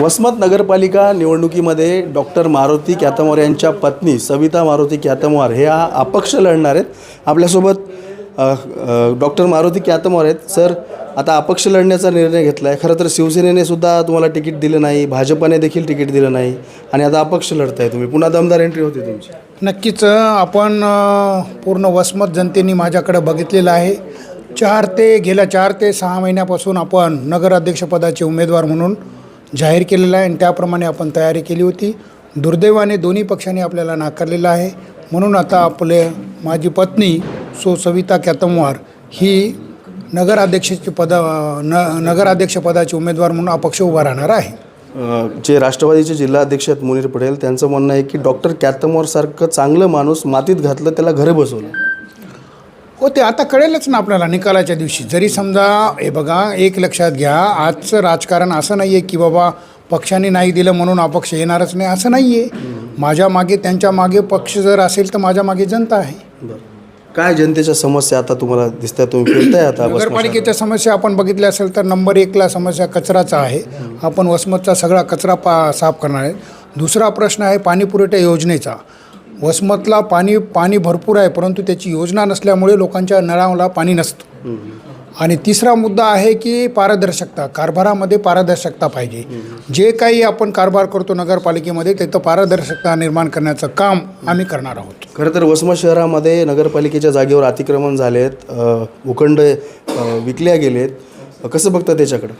वसमत नगरपालिका निवडणुकीमध्ये डॉक्टर मारुती कॅतमवार यांच्या पत्नी सविता मारुती कॅतमवार हे हा अपक्ष लढणार आहेत. आपल्यासोबत डॉक्टर मारुती क्यातमवार आहेत. सर आता अपक्ष लढण्याचा निर्णय घेतला आहे खरं तर शिवसेनेने सुद्धा तुम्हाला तिकीट दिलं नाही. भाजपाने देखील तिकीट दिलं नाही. आणि आता अपक्ष लढताय तुम्ही. पुन्हा दमदार एंट्री होती तुमची. नक्कीच आपण पूर्ण वसमत जनतेने माझ्याकडे बघितलेलं आहे. चार ते गेल्या चार ते सहा महिन्यापासून आपण नगराध्यक्षपदाचे उमेदवार म्हणून जाहीर केलेलं आहे आणि त्याप्रमाणे आपण तयारी केली होती. दुर्दैवाने दोन्ही पक्षांनी आपल्याला नाकारलेलं आहे. म्हणून आता आपले माझी पत्नी सो सविता कॅतमवार ही नगराध्यक्षाची पदा न नगराध्यक्षपदाचे उमेदवार म्हणून अपक्ष उभा राहणार आहे. जे राष्ट्रवादीचे जिल्हाध्यक्ष आहेत मुनीर पटेल त्यांचं म्हणणं आहे की डॉक्टर कॅतमवारसारखं चांगलं माणूस मातीत घातलं त्याला घरं बसवलं. हो ते आता कळेलच ना आपल्याला निकालाच्या दिवशी. जरी समजा हे बघा एक लक्षात घ्या आजचं राजकारण असं नाही आहे की बाबा पक्षाने नाही दिलं म्हणून अपक्ष येणारच नाही असं नाही आहे माझ्या मागे त्यांच्या मागे पक्ष जर असेल तर माझ्या मागे जनता आहे. काय जनतेच्या समस्या आता तुम्हाला दिसतात तुम्ही फिरताय आता नगरपालिकेच्या समस्या आपण बघितल्या असेल तर नंबर एकला समस्या कचराचा आहे. आपण वसमतचा सगळा कचरा पा साफ करणार आहे. दुसरा प्रश्न आहे पाणी पुरवठा योजनेचा. वसमतला पाणी पाणी भरपूर आहे परंतु त्याची योजना नसल्यामुळे लोकांच्या नळाला पाणी नसतं. आणि तिसरा मुद्दा आहे की पारदर्शकता कारभारामध्ये पारदर्शकता पाहिजे. जे काही आपण कारभार करतो नगरपालिकेमध्ये तिथं पारदर्शकता निर्माण करण्याचं काम आम्ही करणार आहोत. खरं तर वसमत शहरामध्ये नगरपालिकेच्या जागेवर अतिक्रमण झालेत अ, भूखंड अ, विकल्या गेलेत. कसं बघता त्याच्याकडं?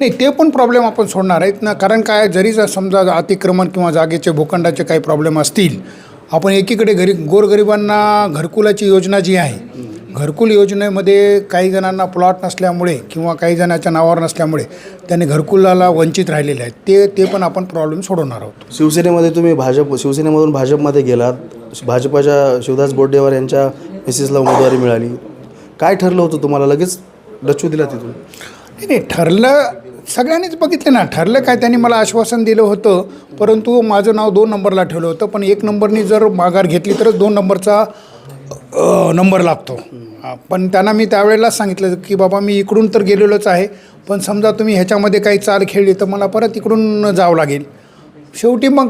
नाही ते पण प्रॉब्लेम आपण सोडणार आहेत ना. कारण काय जरी जर समजा अतिक्रमण किंवा जागेचे भूखंडाचे काही प्रॉब्लेम असतील आपण एकीकडे घरी गोरगरिबांना घरकुलाची योजना जी आहे घरकुल योजनेमध्ये काही जणांना प्लॉट नसल्यामुळे किंवा काही जणांच्या नावावर नसल्यामुळे त्यांनी घरकुलाला वंचित राहिलेले आहेत. ते ते पण आपण प्रॉब्लेम सोडवणार आहोत. शिवसेनेमध्ये तुम्ही भाजप शिवसेनेमधून भाजपमध्ये गेलात. भाजपाच्या शिवदास बोड्डेवार यांच्या मिसेसला उमेदवारी मिळाली. काय ठरलं होतं तुम्हाला? लगेच डच्चू दिला तिथून. नाही नाही ठरलं सगळ्यांनीच बघितलं ना. ठरलं काय त्यांनी मला आश्वासन दिलं होतं. परंतु माझं नाव दोन नंबरला ठेवलं होतं. पण एक नंबरनी जर माघार घेतली तरच दोन नंबरचा नंबर लागतो. पण त्यांना मी त्यावेळेलाच सांगितलं की बाबा मी इकडून तर गेलेलोच आहे. पण समजा तुम्ही ह्याच्यामध्ये काही चाल खेळली तर मला परत इकडून जावं लागेल. शेवटी मग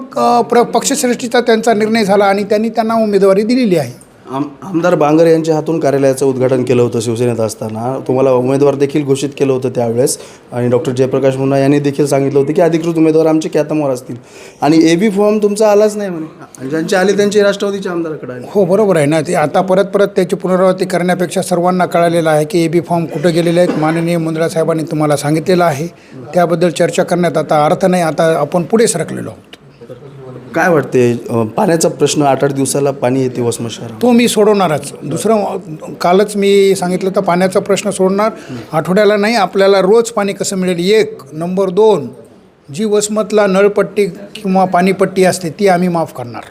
प्र पक्षश्रेष्ठीचा त्यांचा निर्णय झाला आणि त्यांनी त्यांना उमेदवारी दिलेली आहे. आम आमदार बांगर यांच्या हातून कार्यालयाचं उद्घाटन केलं होतं शिवसेनेत असताना. तुम्हाला उमेदवार देखील घोषित केलं होतं त्यावेळेस. आणि डॉक्टर जयप्रकाश मुन्ना यांनी देखील सांगितलं होतं की अधिकृत उमेदवार आमचे कॅतमवर असतील. आणि ए बी फॉर्म तुमचा आलाच नाही म्हणे. ज्यांचे आले त्यांचे राष्ट्रवादीच्या आमदाराकडे आले. हो बरोबर आहे ना. ते आता परत परत त्याची पुनरावृत्ती करण्यापेक्षा सर्वांना कळालेलं आहे की ए बी फॉर्म कुठं गेलेले आहेत. माननीय मुंद्रा साहेबांनी तुम्हाला सांगितलेलं आहे. त्याबद्दल चर्चा करण्यात आता अर्थ नाही. आता आपण पुढे सरकलेलो आहोत. काय वाटते पाण्याचा प्रश्न आठ आठ दिवसाला पाणी येते वसमत शहरात तो मी सोडवणारच. दुसरं कालच मी सांगितलं तर पाण्याचा प्रश्न सोडणार. आठवड्याला नाही आपल्याला रोज पाणी कसं मिळेल? एक नंबर दोन जी वसमतला नळपट्टी किंवा पाणीपट्टी असते ती आम्ही माफ करणार.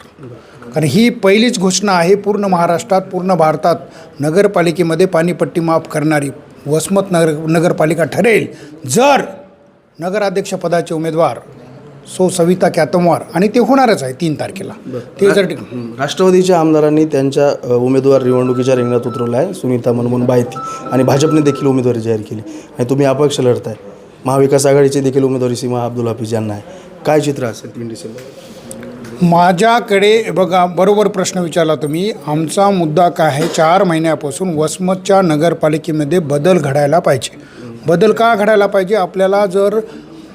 कारण ही पहिलीच घोषणा आहे पूर्ण महाराष्ट्रात पूर्ण भारतात नगरपालिकेमध्ये पाणीपट्टी माफ करणारी वसमत नगर नगरपालिका ठरेल. जर नगराध्यक्षपदाचे उमेदवार सो सविता कॅतमवार आणि ते होणारच आहे तीन तारखेला. ते जर राष्ट्रवादीच्या आमदारांनी त्यांच्या उमेदवार निवडणुकीच्या रिंगणात उतरवला आहे सुनीता मनमोहन बायती. आणि भाजपने देखील उमेदवारी जाहीर केली. आणि तुम्ही अपक्ष लढताय. महाविकास आघाडीची देखील उमेदवारी सीमा अब्दुल हाफिज यांना आहे. काय चित्र असेल तीन डिसेंबर? माझ्याकडे बघा बरोबर प्रश्न विचारला तुम्ही. आमचा मुद्दा काय आहे? चार महिन्यापासून वसमतच्या नगरपालिकेमध्ये बदल घडायला पाहिजे. बदल का घडायला पाहिजे? आपल्याला जर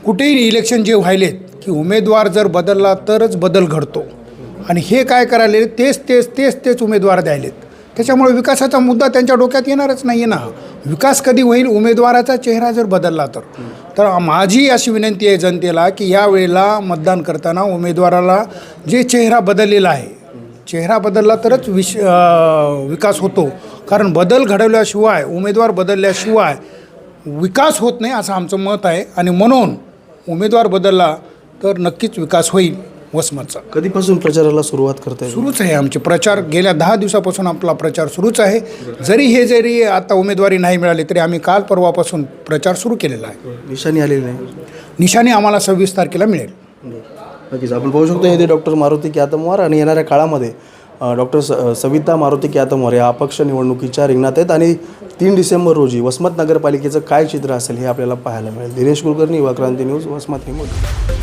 कुठेही इलेक्शन जे व्हायलेत की उमेदवार जर बदलला तरच बदल घडतो. आणि हे काय करायले तेच तेच तेच तेच उमेदवार द्यायलेत. त्याच्यामुळे विकासाचा मुद्दा त्यांच्या डोक्यात येणारच नाही आहे ना. विकास कधी होईल उमेदवाराचा चेहरा जर बदलला तर. तर माझी अशी विनंती आहे जनतेला की या वेळेला मतदान करताना उमेदवाराला जे चेहरा बदललेला आहे चेहरा बदलला तरच विश विकास होतो. कारण बदल घडवल्याशिवाय उमेदवार बदलल्याशिवाय विकास होत नाही असं आमचं मत आहे. आणि म्हणून उमेदवार बदलला तर नक्कीच विकास होईल वसमतचा. कधीपासून प्रचाराला सुरुवात करताय सुरूच आहे आमचे. प्रचार गेल्या दहा दिवसापासून आपला प्रचार सुरूच आहे. जरी हे जरी आता उमेदवारी नाही मिळाली तरी आम्ही काल परवापासून प्रचार सुरू केलेला आहे. निशाणी आलेली नाही. निशाणी आम्हाला सव्वीस तारखेला मिळेल. नक्कीच. आपण पाहू शकतो हे डॉक्टर मारुती कॅतमवार आणि येणाऱ्या काळामध्ये डॉक्टर स सविता मारुती कॅतमोर या अपक्ष निवडणुकीच्या रिंगणात आहेत आणि तीन डिसेंबर रोजी वसमत नगरपालिकेचं काय चित्र असेल हे आपल्याला पाहायला मिळेल. दिनेश कुलकर्णी युवा क्रांती न्यूज वसमत हिंगोली